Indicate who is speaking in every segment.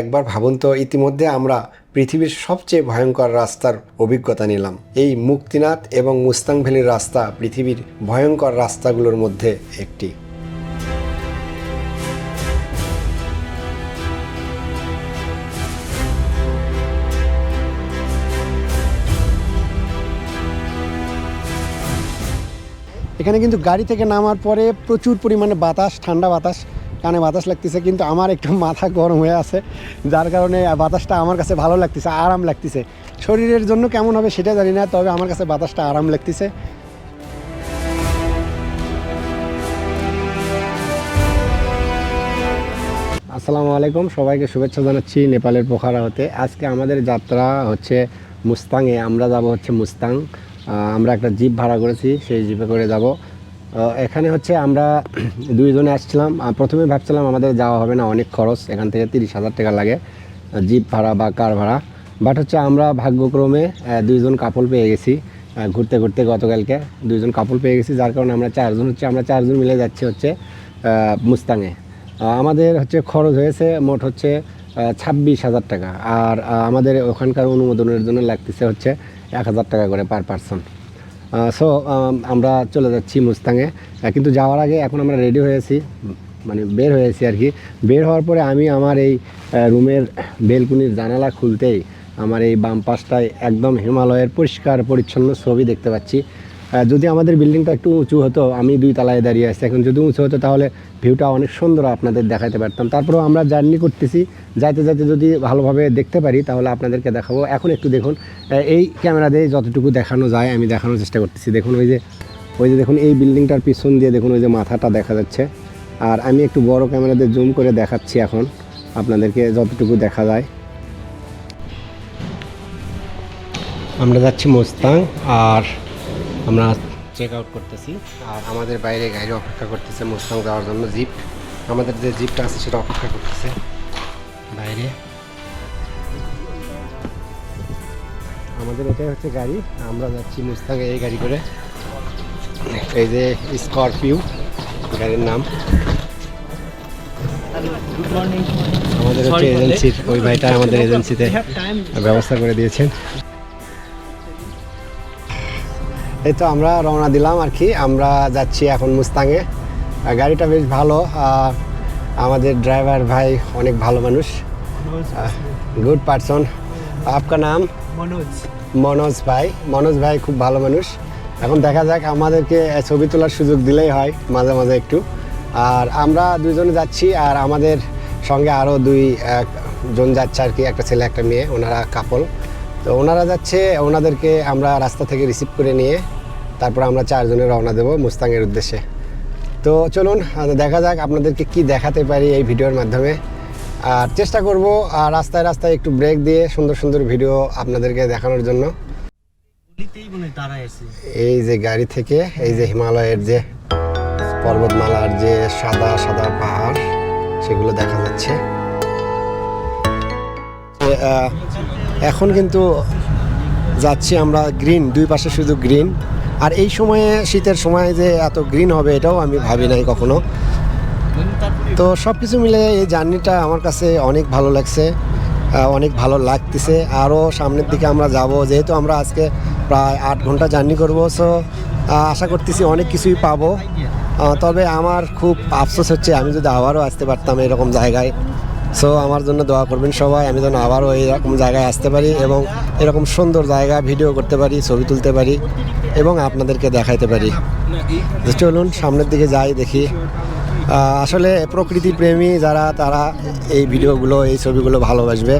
Speaker 1: একবার ভাবুন তো, ইতিমধ্যে আমরা পৃথিবীর সবচেয়ে ভয়ঙ্কর রাস্তার অভিজ্ঞতা নিলাম। এই মুক্তিনাথ এবং মুস্তাং ভ্যালির রাস্তা পৃথিবীর ভয়ঙ্কর রাস্তাগুলোর মধ্যে একটি। এখানে কিন্তু গাড়ি থেকে নামার পরে প্রচুর পরিমাণে বাতাস, ঠান্ডা বাতাস কানে বাতাস লাগতেছে, কিন্তু আমার একটু মাথা গরম হয়ে আছে, যার কারণে বাতাসটা আমার কাছে ভালো লাগতেছে, আরাম লাগতেছে। শরীরের জন্য কেমন হবে সেটা জানি না, তবে আমার কাছে বাতাসটা আরাম লাগতেছে। আসসালামু আলাইকুম, সবাইকে শুভেচ্ছা জানাচ্ছি নেপালের পোখারা হতে। আজকে আমাদের যাত্রা হচ্ছে মুস্তাংয়ে আমরা যাব হচ্ছে মুস্তাং। আমরা একটা জিপ ভাড়া করেছি, সেই জিপে করে যাব। এখানে হচ্ছে আমরা দুইজনে আসছিলাম। প্রথমে ভাবছিলাম আমাদের যাওয়া হবে না অনেক খরচ। এখান থেকে তিরিশ হাজার টাকা লাগে জিপ ভাড়া বা কার ভাড়া। বাট হচ্ছে আমরা ভাগ্যক্রমে দুইজন কাপল পেয়ে গেছি ঘুরতে ঘুরতে গতকালকে। দুইজন কাপল পেয়ে গেছি যার কারণে আমরা চারজন হচ্ছে আমরা চারজন মিলে যাচ্ছি হচ্ছে আহ, মুস্তাংয়ে আমাদের হচ্ছে খরচ হয়েছে মোট হচ্ছে ছাব্বিশ হাজার টাকা। আর আমাদের ওখানকার অনুমোদনের জন্য লাগতেছে হচ্ছে এক হাজার টাকা করে পার পারসন সো আমরা চলে যাচ্ছি মুস্তাঙে। কিন্তু যাওয়ার আগে এখন আমরা রেডি হয়েছি মানে বের হয়েছি আর কি। বের হওয়ার পরে আমি আমার এই রুমের বেলকুনির জানালা খুলতেই আমার এই বাম পাশটায় একদম হিমালয়ের পরিষ্কার পরিচ্ছন্ন ছবি দেখতে পাচ্ছি। যদি আমাদের বিল্ডিংটা একটু উঁচু হতো, আমি দুই তলায় দাঁড়িয়ে আছি। এখন যদি উঁচু হতো, তাহলে ভিউটা অনেক সুন্দর আপনাদের দেখাতে পারতাম। তারপরেও আমরা জার্নি করতেছি। যাইতে যাইতে যদি ভালোভাবে দেখতে পারি, তাহলে আপনাদেরকে দেখাবো। এখন একটু দেখুন এই ক্যামেরা দিয়ে যতটুকু দেখানো যায়, আমি দেখানোর চেষ্টা করতেছি। দেখুন ওই যে ওই যে দেখুন, এই বিল্ডিংটার পিছন দিয়ে দেখুন, ওই যে মাথাটা দেখা যাচ্ছে। আর আমি একটু বড় ক্যামেরা দিয়ে জুম করে দেখাচ্ছি এখন, আপনাদেরকে যতটুকু দেখা যায়। আমরা যাচ্ছি মোস্তাং আর আমরা চেক আউট করতেছি। আর আমাদের বাইরে গাড়ি অপেক্ষা করতেছে মোস্তাং যাওয়ার জন্য জিপ আমাদের যে জিপটা আছে সেটা অপেক্ষা করতেছে বাইরে। আমাদের এটাই হচ্ছে গাড়ি। আমরা যাচ্ছি মুস্তাঙে এই গাড়ি করে। এই যে স্করপিও গাড়ির নাম। আমাদের হচ্ছে এজেন্সির ওই ভাইটা আমাদের এজেন্সিতে ব্যবস্থা করে দিয়েছেন। এই তো আমরা রওনা দিলাম আর কি। আমরা যাচ্ছি এখন মুস্তাঙে গাড়িটা বেশ ভালো। আমাদের ড্রাইভার ভাই অনেক ভালো মানুষ। গুড পারসন আপনার নাম?
Speaker 2: মনোজ।
Speaker 1: মনোজ ভাই। মনোজ ভাই খুব ভালো মানুষ। এখন দেখা যাক আমাদেরকে ছবি তোলার সুযোগ দিলেই হয় মাঝে মাঝে একটু। আর আমরা দুজনে যাচ্ছি আর আমাদের সঙ্গে আরও দুই জন যাচ্ছে আর কি একটা ছেলে একটা মেয়ে ওনারা কাপল তো ওনারা যাচ্ছে ওনাদেরকে আমরা রাস্তা থেকে রিসিভ করে নিয়ে তারপর আমরা চারজনে রওনা দেবো মুস্তাংয়ের উদ্দেশ্যে। তো চলুন দেখা যাক আপনাদেরকে কি দেখাতে পারি এই ভিডিওর মাধ্যমে। আর চেষ্টা করব আর রাস্তায় রাস্তায় একটু ব্রেক দিয়ে সুন্দর সুন্দর ভিডিও আপনাদেরকে দেখানোর জন্য। এই যে গাড়ি থেকে এই যে হিমালয়ের যে পর্বতমালার যে সাদা সাদা পাহাড় সেগুলো দেখা যাচ্ছে। এখন কিন্তু যাচ্ছি আমরা গ্রিন দুই পাশে শুধু গ্রিন আর এই সময়ে, শীতের সময় যে এত গ্রিন হবে এটাও আমি ভাবি নাই কখনো। তো সব কিছু মিলে এই জার্নিটা আমার কাছে অনেক ভালো লাগছে অনেক ভালো লাগতেছে। আরও সামনের দিকে আমরা যাব, যেহেতু আমরা আজকে প্রায় আট ঘণ্টা জার্নি করব সো আশা করতেছি অনেক কিছুই পাবো। তবে আমার খুব আফসোস হচ্ছে আমি যদি আবারও আসতে পারতাম এরকম জায়গায়। সো আমার জন্য দোয়া করবেন সবাই, আমি যেন আবারও এইরকম জায়গায় আসতে পারি এবং এরকম সুন্দর জায়গা ভিডিও করতে পারি, ছবি তুলতে পারি এবং আপনাদেরকে দেখাইতে পারি। চলুন, সামনের দিকে যাই, দেখি। আসলে প্রকৃতি প্রেমী যারা, তারা এই ভিডিওগুলো, এই ছবিগুলো ভালোবাসবে।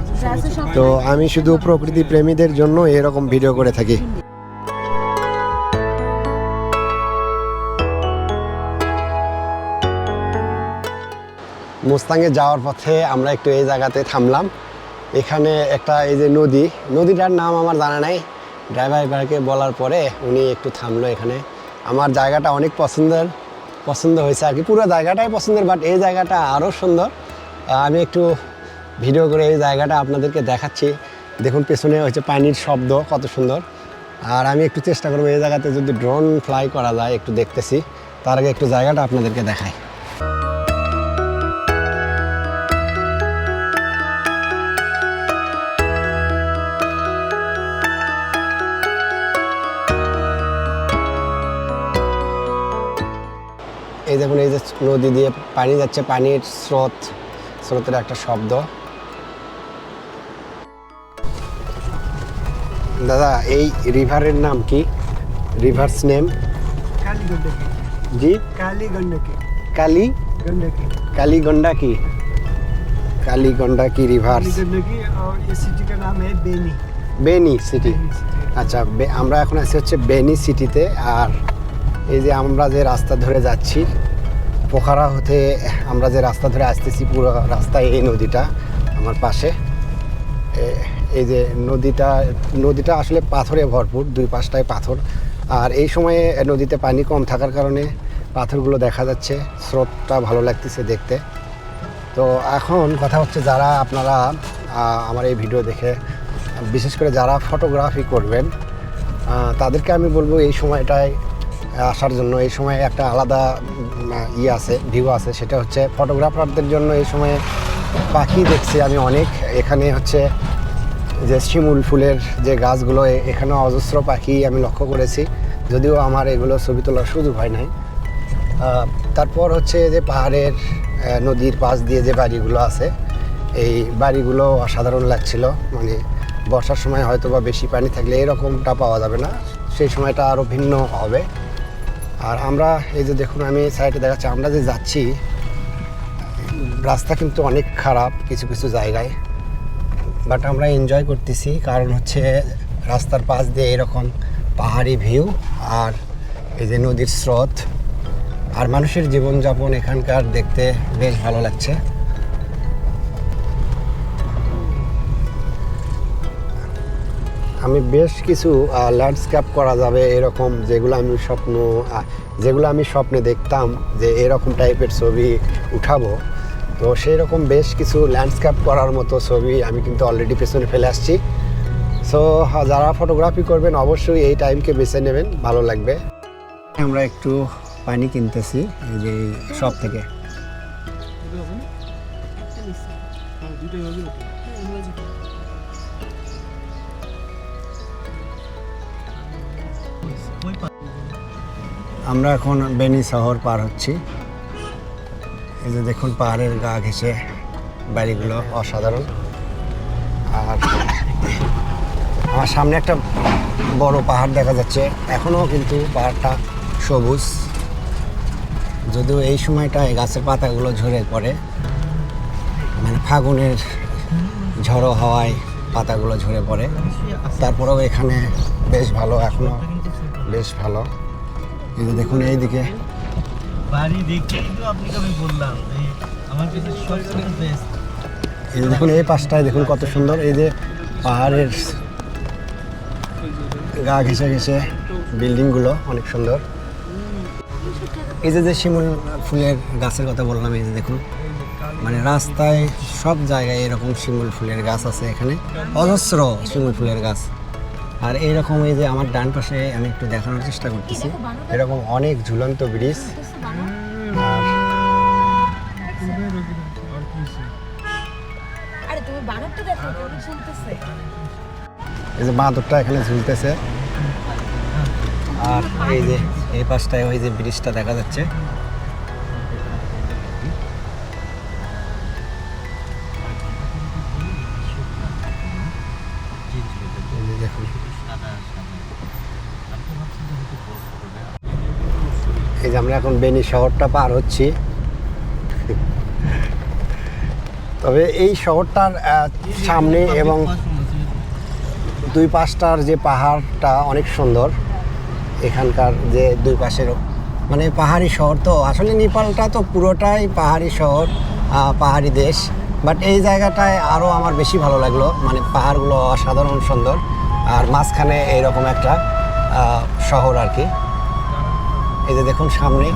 Speaker 1: তো আমি শুধু প্রকৃতি প্রেমীদের জন্য এরকম ভিডিও করে থাকি। মুস্তাঙে যাওয়ার পথে আমরা একটু এই জায়গাতে থামলাম। এখানে একটা এই যে নদী, নদীটার নাম আমার জানা নাই। ড্রাইভার ভাইকে বলার পরে উনি একটু থামলো এখানে। আমার জায়গাটা অনেক পছন্দের, পছন্দ হয়েছে আর কি। পুরো জায়গাটাই পছন্দের বাট এই জায়গাটা আরও সুন্দর। আমি একটু ভিডিও করে এই জায়গাটা আপনাদেরকে দেখাচ্ছি। দেখুন, পেছনে হচ্ছে পানির শব্দ, কত সুন্দর। আর আমি একটু চেষ্টা করব এই জায়গাতে যদি ড্রোন ফ্লাই করা যায়, একটু দেখতেছি। তার আগে একটু জায়গাটা আপনাদেরকে দেখাই। দেখুন এই যে নদী দিয়ে পানি যাচ্ছে পানির স্রোত স্রোতের একটা শব্দ দাদা এই রিভারের নাম কি river's name
Speaker 2: Kali Gandaki
Speaker 1: ji
Speaker 2: Kali Gandaki
Speaker 1: Kali
Speaker 2: Gandaki
Speaker 1: Kali Gandaki Kali Gandaki river
Speaker 2: Kali Gandaki और ये सिटी का नाम है बेनी
Speaker 1: বেনি সিটি
Speaker 2: बेनी सिटी
Speaker 1: আচ্ছা বে- আমরা এখন আছি হচ্ছে বেনি সিটিতে আর এই যে আমরা যে রাস্তা ধরে যাচ্ছি, পোখারা হতে আমরা যে রাস্তা ধরে আসতেছি পুরো রাস্তায় এই নদীটা, আমার পাশে। এই যে নদীটা নদীটা আসলে পাথরে ভরপুর, দুই পাশটায় পাথর। আর এই সময়ে নদীতে পানি কম থাকার কারণে পাথরগুলো দেখা যাচ্ছে, স্রোতটা ভালো লাগতেছে দেখতে। তো এখন কথা হচ্ছে যারা আপনারা আমার এই ভিডিও দেখে, বিশেষ করে যারা ফটোগ্রাফি করবেন তাদেরকে আমি বলব এই সময়টায় আসার জন্য এই সময় একটা আলাদা ইয়ে আছে ভিউ আছে, সেটা হচ্ছে ফটোগ্রাফারদের জন্য এই সময়ে পাখি দেখছি আমি অনেক। এখানে হচ্ছে যে শিমুল ফুলের যে গাছগুলো, এ- এখানেও অজস্র পাখি আমি লক্ষ্য করেছি। যদিও আমার এগুলো ছবি তোলার সুযোগ হয় নাই। তারপর হচ্ছে যে পাহাড়ের নদীর পাশ দিয়ে যে বাড়িগুলো আছে, এই বাড়িগুলো অসাধারণ লাগছিল। মানে বর্ষার সময় হয়তো বা বেশি পানি থাকলে এরকমটা পাওয়া যাবে না। সেই সময়টা আরও ভিন্ন হবে। আর আমরা এই যে দেখুন, আমি সাইডে দেখাচ্ছি, আমরা যে যাচ্ছি, রাস্তা কিন্তু অনেক খারাপ কিছু কিছু জায়গায়। বাট আমরা এনজয় করতেছি, কারণ হচ্ছে রাস্তার পাশ দিয়ে এরকম পাহাড়ি ভিউ আর এই যে নদীর স্রোত। আর মানুষের জীবনযাপন এখানকার দেখতে বেশ ভালো লাগছে। আমি বেশ কিছু ল্যান্ডস্কেপ করা যাবে এরকম যেগুলো আমি স্বপ্ন যেগুলো আমি স্বপ্নে দেখতাম যে এরকম টাইপের ছবি উঠাবো। তো সেই রকম বেশ কিছু ল্যান্ডস্কেপ করার মতো ছবি আমি কিন্তু অলরেডি পেছনে ফেলে আসছি। সো যারা ফটোগ্রাফি করবেন অবশ্যই এই টাইমকে বেছে নেবেন, ভালো লাগবে। আমরা একটু পানি কিনতেছি, এই যে সব থেকে। আমরা এখন বেনি শহর পার হচ্ছি। এই যে দেখুন, পাহাড়ের গা ঘেঁষে বাড়িগুলো অসাধারণ। আর আমার সামনে একটা বড় পাহাড় দেখা যাচ্ছে। এখনও কিন্তু পাহাড়টা সবুজ। যদিও এই সময়টায় গাছের পাতাগুলো ঝরে পড়ে মানে ফাগুনের ঝড়ো হাওয়ায় পাতাগুলো ঝরে পড়ে। তারপরেও এখানে বেশ ভালো এখনও বেশ ভালো। এই যে দেখুন এইদিকে।
Speaker 2: বাড়ি দেখে কিন্তু আপনাকে আমি বললাম আমার কাছে সবথেকে বেস্ট
Speaker 1: এই যে দেখুন এই পাশটায় দেখুন কত সুন্দর এই যে পাহাড়ের গা ঘেঁষে ঘেঁষে বিল্ডিংগুলো অনেক সুন্দর। এই যে যে শিমুল ফুলের গাছের কথা বললাম এই যে দেখুন মানে রাস্তায় সব জায়গায় এরকম শিমুল ফুলের গাছ আছে এখানে। অজস্র শিমুল ফুলের গাছ। আর এইরকম এই যে আমার ডান পাশে আমি একটু দেখানোর চেষ্টা করতেছি। এরকম অনেক ঝুলন্ত ব্রিজ। এই যে বাঁদরটা এখানে ঝুলতেছে। আর এই যে এই পাশটায় ওই যে ব্রিজটা দেখা যাচ্ছে। এই যে আমরা এখন বেনি শহরটা পার হচ্ছি। তবে এই শহরটার সামনে এবং দুই পাশটার যে পাহাড়টা অনেক সুন্দর। এখানকার যে দুই পাশের মানে পাহাড়ি শহর তো, আসলে নেপালটা তো পুরোটাই পাহাড়ি শহর পাহাড়ি দেশ। বাট এই জায়গাটায় আরও আমার বেশি ভালো লাগল। মানে পাহাড়গুলো অসাধারণ সুন্দর। আর মাঝখানে এইরকম একটা শহর আর কি। এই যে দেখুন সামনে।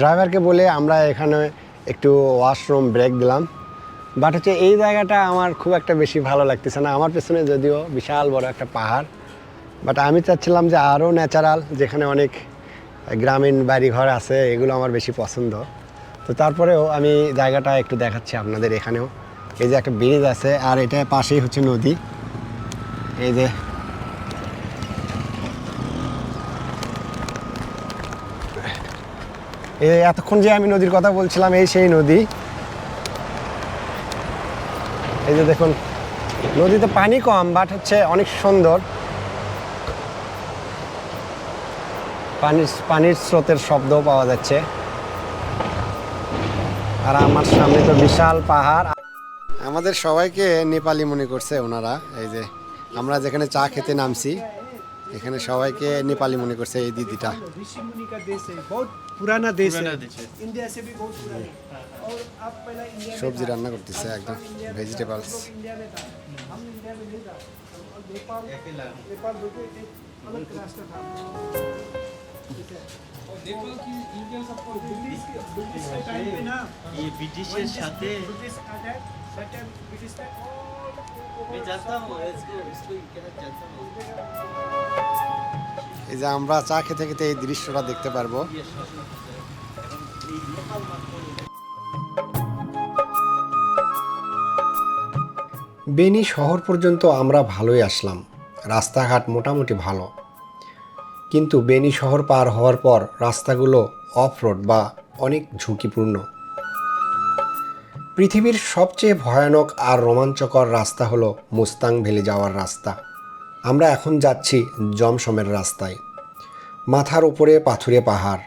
Speaker 1: ড্রাইভারকে বলে আমরা এখানে একটু ওয়াশরুম ব্রেক দিলাম। বাট হচ্ছে এই জায়গাটা আমার খুব একটা বেশি ভালো লাগতেছে না। আমার পেছনে যদিও বিশাল বড় একটা পাহাড়। বাট আমি চাচ্ছিলাম যে আরও ন্যাচারাল যেখানে অনেক গ্রামীণ বাড়িঘর আছে, এগুলো আমার বেশি পছন্দ। তো তারপরেও আমি জায়গাটা একটু দেখাচ্ছি আপনাদের এখানেও। এই যে একটা ব্রিজ আছে, আর এটা পাশেই হচ্ছে নদী। এই যে। এতক্ষণ যে আমি নদীর কথা বলছিলাম, এই সেই নদী। এই যে দেখুন, নদীতে পানি কম বাট হচ্ছে অনেক সুন্দর। পানির পানির স্রোতের শব্দও পাওয়া যাচ্ছে আর আমার সামনে তো বিশাল পাহাড় আমাদের সবাইকে নেপালি মনে করছে ওনারা এই যে আমরা যেখানে চা খেতে নামছি এখানে সবাইকে নেপালি মনে করছে এই দিদিটা
Speaker 3: ऋषि मुनि का देश है बहुत पुराना देश
Speaker 2: पुराना
Speaker 3: है
Speaker 2: देश है।
Speaker 3: इंडिया से भी बहुत पुराना है और आप पहला इंडिया में
Speaker 1: সবজি রান্না করতেছে একদম ভেজিটেবলস
Speaker 3: इंडिया में था हम इंडिया में नहीं था और नेपाल नेपाल रुके थे अलग रास्ता था
Speaker 2: ব্রিটিশের সাথে
Speaker 1: এই যে আমরা চা খেতে খেতে এই দৃশ্যটা দেখতে পারব। বেনি শহর পর্যন্ত আমরা ভালোই আসলাম। রাস্তাঘাট মোটামুটি ভালো। কিন্তু বেনি শহর পার হওয়ার পর রাস্তাগুলো অফ রোড বা অনেক ঝুঁকিপূর্ণ। পৃথিবীর সবচেয়ে ভয়ানক আর রোমাঞ্চকর রাস্তা হলো মুস্তাং ভ্যালি যাওয়ার রাস্তা। আমরা এখন যাচ্ছি জমসমের রাস্তায়। মাথার উপরে পাথুরে পাহাড়।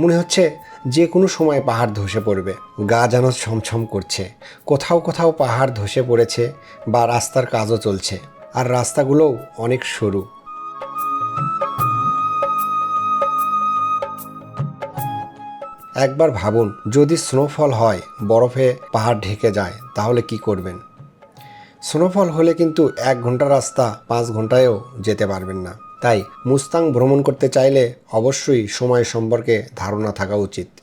Speaker 1: মনে হচ্ছে যে কোনো সময় পাহাড় ধসে পড়বে। গা যেন ছমছম করছে। কোথাও কোথাও পাহাড় ধসে পড়েছে বা রাস্তার কাজও চলছে। আর রাস্তাগুলোও অনেক সরু। একবার ভাবুন, যদি স্নোফল হয়, বরফে পাহাড় ঢেকে যায়, তাহলে কি করবেন? স্নোফল হলে কিন্তু এক ঘণ্টা রাস্তা, পাঁচ ঘন্টায়ও যেতে পারবেন না। তাই মুস্তাং ভ্রমণ করতে চাইলে অবশ্যই সময় সম্পর্কে ধারণা থাকা উচিত।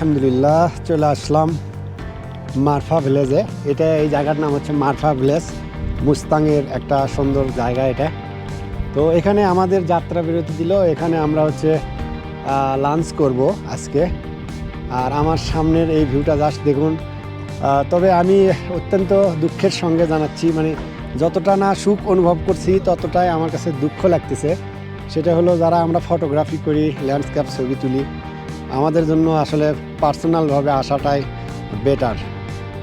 Speaker 1: আলহামদুলিল্লাহ, চলে আসলাম মারফা ভিলেজে। এটা এই জায়গার নাম হচ্ছে মারফা ভিলেজ। মুস্তাংয়ের একটা সুন্দর জায়গা এটা। তো এখানে আমাদের যাত্রা বিরতি দিল, এখানে আমরা হচ্ছে লাঞ্চ করব আজকে। আর আমার সামনের এই ভিউটা জাস্ট দেখুন। তবে আমি অত্যন্ত দুঃখের সঙ্গে জানাচ্ছি মানে যতটা না সুখ অনুভব করছি, ততটাই আমার কাছে দুঃখ লাগতেছে। সেটা হলো যারা আমরা ফটোগ্রাফি করি ল্যান্ডস্কেপ ছবি তুলি আমাদের জন্য আসলে পার্সোনালভাবে আসাটাই বেটার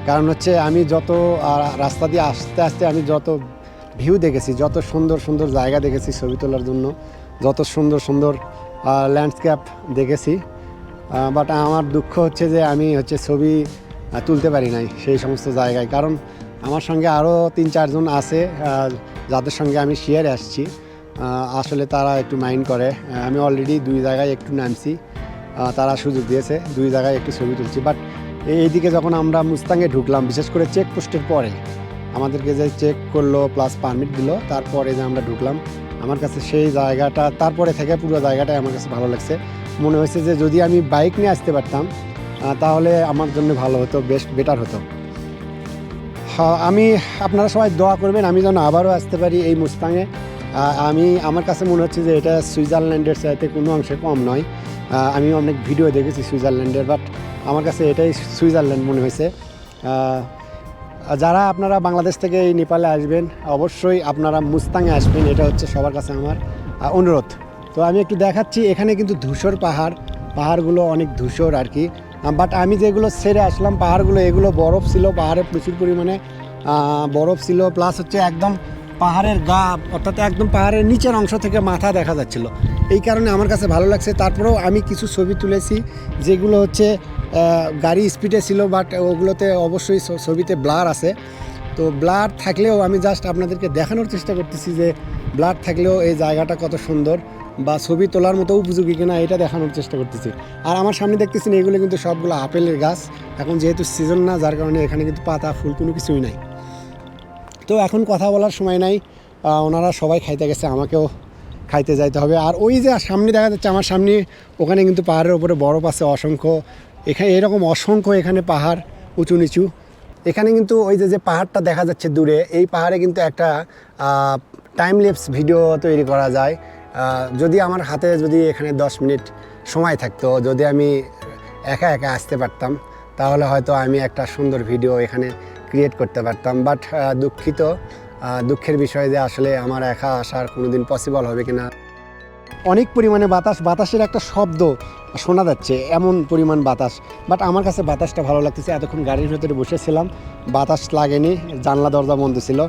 Speaker 1: কারণ হচ্ছে আমি যত রাস্তা দিয়ে আস্তে আস্তে আমি যত ভিউ দেখেছি, যত সুন্দর সুন্দর জায়গা দেখেছি ছবি তোলার জন্য, যত সুন্দর সুন্দর ল্যান্ডস্কেপ দেখেছি বাট আমার দুঃখ হচ্ছে যে আমি হচ্ছে ছবি তুলতে পারি নাই সেই সমস্ত জায়গায়। কারণ আমার সঙ্গে আরও তিন চারজন আছে যাদের সঙ্গে আমি শেয়ারে আসছি আসলে তারা একটু মাইন্ড করে আমি অলরেডি দুই জায়গায় একটু নামছি। তারা সুযোগ দিয়েছে। দুই জায়গায় একটু ছবি তুলছি। বাট এইদিকে যখন আমরা মুস্তাঙ্গে ঢুকলাম, বিশেষ করে চেক পোস্টের পরে, আমাদেরকে যে চেক করল প্লাস পারমিট দিল, তারপরে যে আমরা ঢুকলাম, আমার কাছে সেই জায়গাটা, তারপরে থেকে পুরো জায়গাটাই আমার কাছে ভালো লাগছে। মনে হয়েছে যে যদি আমি বাইক নিয়ে আসতে পারতাম তাহলে আমার জন্য ভালো হতো বেশ বেটার হতো। হ্যাঁ আমি, আপনারা সবাই দোয়া করবেন, আমি যেন আবারও আসতে পারি এই মুস্তাঙে আমি, আমার কাছে মনে হচ্ছে যে এটা সুইজারল্যান্ডের চাইতে কোনো অংশে কম নয়। আমি অনেক ভিডিও দেখেছি সুইজারল্যান্ডের বাট আমার কাছে এটাই সুইজারল্যান্ড মনে হয়েছে। যারা আপনারা বাংলাদেশ থেকে এই নেপালে আসবেন, অবশ্যই আপনারা মুস্তাঙে আসবেন, এটা হচ্ছে সবার কাছে আমার অনুরোধ। তো আমি একটু দেখাচ্ছি, এখানে কিন্তু ধূসর পাহাড়, পাহাড়গুলো অনেক ধূসর আর কি। বাট আমি যেগুলো ছেড়ে আসলাম, পাহাড়গুলো, এগুলো বরফ ছিল, পাহাড়ে প্রচুর পরিমাণে বরফ ছিল প্লাস হচ্ছে একদম পাহাড়ের গা, অর্থাৎ একদম পাহাড়ের নিচের অংশ থেকে মাথা দেখা যাচ্ছিল। এই কারণে আমার কাছে ভালো লাগছে। তারপরেও আমি কিছু ছবি তুলেছি, যেগুলো হচ্ছে গাড়ি স্পিডে ছিল বাট ওগুলোতে অবশ্যই ছবিতে ব্লার আছে। তো ব্লার থাকলেও আমি জাস্ট আপনাদেরকে দেখানোর চেষ্টা করতেছি যে ব্লার থাকলেও এই জায়গাটা কত সুন্দর বা ছবি তোলার মতো উপযোগী কিনা এটা দেখানোর চেষ্টা করতেছি। আর আমার সামনে দেখতেছেন, এগুলো কিন্তু সবগুলো আপেলের গাছ। এখন যেহেতু সিজন না, যার কারণে এখানে কিন্তু পাতা, ফুল কোনো কিছুই নাই। তো এখন কথা বলার সময় নাই। ওনারা সবাই খাইতে গেছে, আমাকেও খাইতে যাইতে হবে। আর ওই যে সামনে দেখা যাচ্ছে, আমার সামনে ওখানে কিন্তু পাহাড়ের উপরে বরফ আছে অসংখ্য। এখানে এরকম অসংখ্য এখানে পাহাড়, উঁচু নিচু। এখানে কিন্তু ওই যে যে পাহাড়টা দেখা যাচ্ছে দূরে, এই পাহাড়ে কিন্তু একটা টাইম লেপস ভিডিও তৈরি করা যায়। যদি আমার হাতে যদি এখানে দশ মিনিট সময় থাকতো, যদি আমি একা একা আসতে পারতাম, তাহলে হয়তো আমি একটা সুন্দর ভিডিও এখানে ক্রিয়েট করতে পারতাম বাট দুঃখিত। দুঃখের বিষয় যে আসলে আমার একা আসার কোনোদিন পসিবল হবে কি না অনেক পরিমাণে বাতাস, বাতাসের একটা শব্দ শোনা যাচ্ছে, এমন পরিমাণ বাতাস। বাট আমার কাছে বাতাসটা ভালো লাগতেছে, এতক্ষণ গাড়ির ভেতরে বসেছিলাম, বাতাস লাগেনি, জানলা, দরজা বন্ধ ছিল।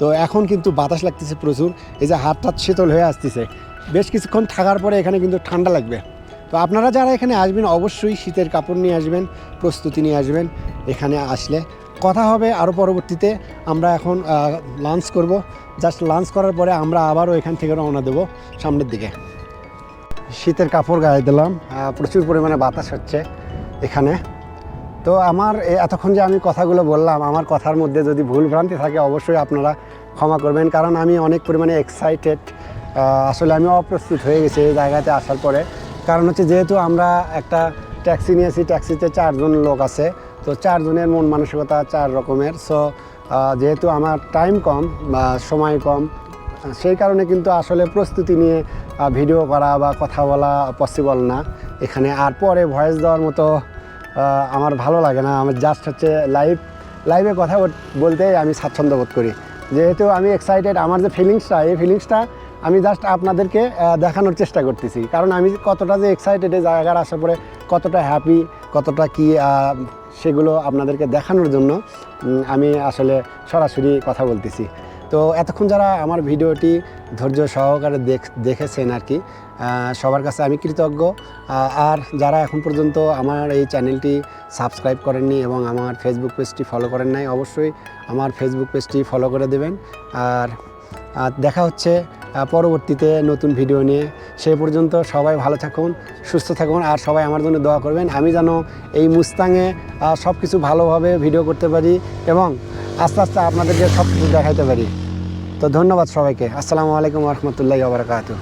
Speaker 1: তো এখন কিন্তু বাতাস লাগতেছে প্রচুর, এই যে হাত টাত শীতল হয়ে আসতেছে। বেশ কিছুক্ষণ থাকার পরে এখানে কিন্তু ঠান্ডা লাগবে। তো আপনারা যারা এখানে আসবেন, অবশ্যই শীতের কাপড় নিয়ে আসবেন, প্রস্তুতি নিয়ে আসবেন, এখানে আসলে। কথা হবে আরও পরবর্তীতে আমরা এখন লাঞ্চ করব। জাস্ট লাঞ্চ করার পরে আমরা আবারও এখান থেকে রওনা দেবো সামনের দিকে। শীতের কাপড় গায়ে দিলাম প্রচুর পরিমাণে বাতাস হচ্ছে এখানে। তো আমার এতক্ষণ যে আমি কথাগুলো বললাম, আমার কথার মধ্যে যদি ভুল ভ্রান্তি থাকে অবশ্যই আপনারা ক্ষমা করবেন, কারণ আমি অনেক পরিমাণে এক্সাইটেড আসলে আমি অপ্রস্তুত হয়ে গেছি এই জায়গাতে আসার পরে। কারণ হচ্ছে যেহেতু আমরা একটা ট্যাক্সি নিয়েছি ট্যাক্সিতে চারজন লোক আছে তো চারজনের মন মানসিকতা চার রকমের। সো যেহেতু আমার টাইম কম বা সময় কম, সেই কারণে কিন্তু আসলে প্রস্তুতি নিয়ে ভিডিও করা বা কথা বলা পসিবল না। এখানে আর পরে ভয়েস দেওয়ার মতো আমার ভালো লাগে না। আমার জাস্ট হচ্ছে লাইভ লাইভে কথা বলতে আমি স্বাচ্ছন্দ্য বোধ করি। যেহেতু আমি এক্সাইটেড আমার যে ফিলিংসটা এই ফিলিংসটা আমি জাস্ট আপনাদেরকে দেখানোর চেষ্টা করতেছি। কারণ আমি কতটা যে এক্সাইটেড জায়গার আসার পরে কতটা হ্যাপি কতটা কি সেগুলো আপনাদেরকে দেখানোর জন্য আমি আসলে সরাসরি কথা বলতেছি। তো এতক্ষণ যারা আমার ভিডিওটি ধৈর্য সহকারে দেখ, দেখেছেন আর কি সবার কাছে আমি কৃতজ্ঞ। আর যারা এখন পর্যন্ত আমার এই চ্যানেলটি সাবস্ক্রাইব করেননি এবং আমার ফেসবুক পেজটি ফলো করেন নাই, অবশ্যই আমার ফেসবুক পেজটি ফলো করে দেবেন। আর দেখা হচ্ছে পরবর্তীতে নতুন ভিডিও নিয়ে। সে পর্যন্ত সবাই ভালো থাকুন, সুস্থ থাকুন, আর সবাই আমার জন্য দোয়া করবেন। আমি যেন এই মুস্তাঙে সব কিছু ভালোভাবে ভিডিও করতে পারি এবং আস্তে আস্তে আপনাদেরকে সব কিছু দেখাইতে পারি। তো ধন্যবাদ সবাইকে। আসসালামু আলাইকুম রহমতুল্লাহ বারকাতু